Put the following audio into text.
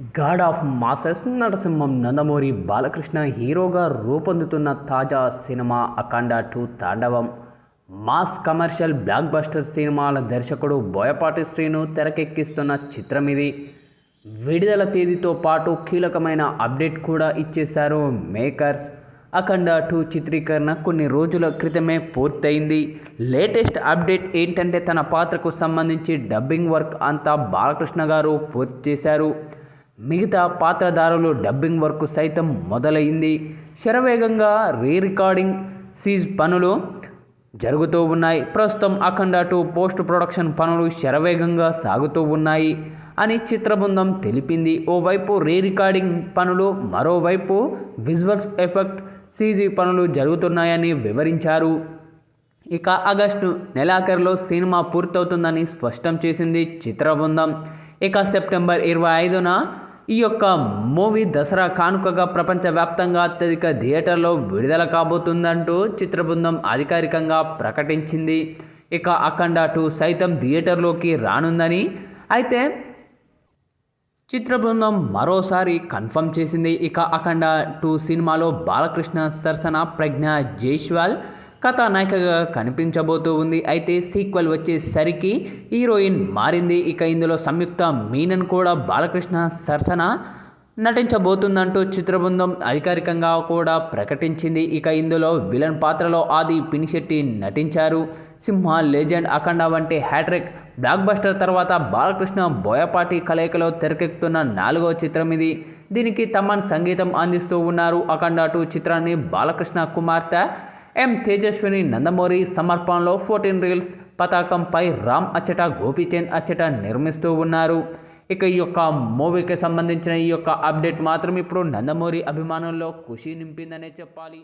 God of masses Narasimham Nandamuri Balakrishna హీరోగా రూపొందుతున్న తాజా cinema Akhanda two Thandavam. Mass commercial blockbuster సినిమాల దర్శకుడు బోయపాటి శ్రీను తెరకెక్కిస్తున్న చిత్రం ఇది. విడుదల తేదీతో పాటు కీలకమైన అప్డేట్ కూడా ఇచ్చేశారు మేకర్స్. అఖండ టూ చిత్రీకరణ కొన్ని రోజుల క్రితమే పూర్తయింది. లేటెస్ట్ అప్డేట్ ఏంటంటే తన పాత్రకు సంబంధించి డబ్బింగ్ వర్క్ అంతా బాలకృష్ణ గారు పూర్తి చేశారు. మిగతా పాత్రధారులు డబ్బింగ్ వర్క్ సైతం మొదలైంది. శరవేగంగా రీ రికార్డింగ్ సీజ్ పనులు జరుగుతూ ఉన్నాయి. ప్రస్తుతం అఖండ టూ పోస్ట్ ప్రొడక్షన్ పనులు శరవేగంగా సాగుతూ ఉన్నాయి అని చిత్రబృందం తెలిపింది. ఓవైపు రీ రికార్డింగ్ పనులు మరోవైపు విజువల్స్ ఎఫెక్ట్ సీజీ పనులు జరుగుతున్నాయని వివరించారు. ఇక ఆగస్టు నెలాఖరులో సినిమా పూర్తవుతుందని స్పష్టం చేసింది చిత్రబృందం. ఇక సెప్టెంబర్ ఇరవై ఐదున ఈ యొక్క మూవీ దసరా కానుకగా ప్రపంచవ్యాప్తంగా అత్యధిక థియేటర్లో విడుదల కాబోతుందంటూ చిత్రబృందం అధికారికంగా ప్రకటించింది. ఇక అఖండ టూ సైతం థియేటర్లోకి రానుందని అయితే చిత్ర బృందం మరోసారి కన్ఫర్మ్ చేసింది. ఇక అఖండ టూ సినిమాలో బాలకృష్ణ సరసన ప్రజ్ఞ జైష్వాల్ కథానాయికగా కనిపించబోతూ ఉంది. అయితే సీక్వెల్ వచ్చేసరికి హీరోయిన్ మారింది. ఇక ఇందులో సంయుక్త మీనన్ కూడా బాలకృష్ణ సరసన నటించబోతుందంటూ చిత్రబృందం అధికారికంగా కూడా ప్రకటించింది. ఇక ఇందులో విలన్ పాత్రలో ఆది పినిశెట్టి నటించారు. సింహ లెజెండ్ అఖండ వంటి హ్యాట్రిక్ బ్లాక్ బస్టర్ తర్వాత బాలకృష్ణ బోయపాటి కలయికలో తెరకెక్కుతున్న నాలుగో చిత్రం ఇది. దీనికి తమన్ సంగీతం అందిస్తూ ఉన్నారు. అఖండ టూ చిత్రాన్ని బాలకృష్ణ కుమార్తె ఎం తేజస్విని నందమూరి సమర్పణలో ఫోర్టీన్ రీల్స్ పతాకంపై రామ్ అచ్చట గోపీచంద్ అచ్చట నిర్మిస్తూ ఉన్నారు. ఇక ఈ యొక్క మూవీకి సంబంధించిన ఈ యొక్క అప్డేట్ మాత్రం ఇప్పుడు నందమూరి అభిమానుల్లో ఖుషి నింపిందనే చెప్పాలి.